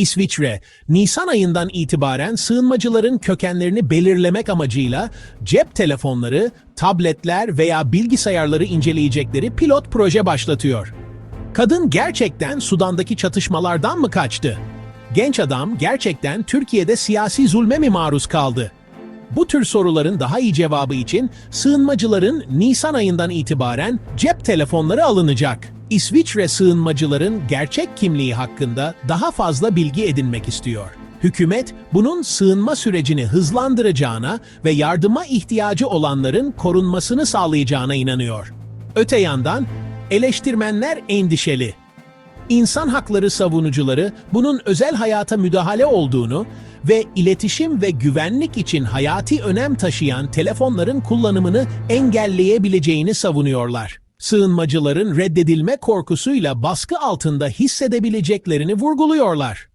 İsviçre, Nisan ayından itibaren sığınmacıların kökenlerini belirlemek amacıyla cep telefonları, tabletler veya bilgisayarları inceleyecekleri pilot proje başlatıyor. Kadın gerçekten Sudan'daki çatışmalardan mı kaçtı? Genç adam gerçekten Türkiye'de siyasi zulme mi maruz kaldı? Bu tür soruların daha iyi cevabı için sığınmacıların Nisan ayından itibaren cep telefonları alınacak. İsviçre sığınmacıların gerçek kimliği hakkında daha fazla bilgi edinmek istiyor. Hükümet bunun sığınma sürecini hızlandıracağına ve yardıma ihtiyacı olanların korunmasını sağlayacağına inanıyor. Öte yandan eleştirmenler endişeli. İnsan hakları savunucuları bunun özel hayata müdahale olduğunu ve iletişim ve güvenlik için hayati önem taşıyan telefonların kullanımını engelleyebileceğini savunuyorlar. Sığınmacıların reddedilme korkusuyla baskı altında hissedebileceklerini vurguluyorlar.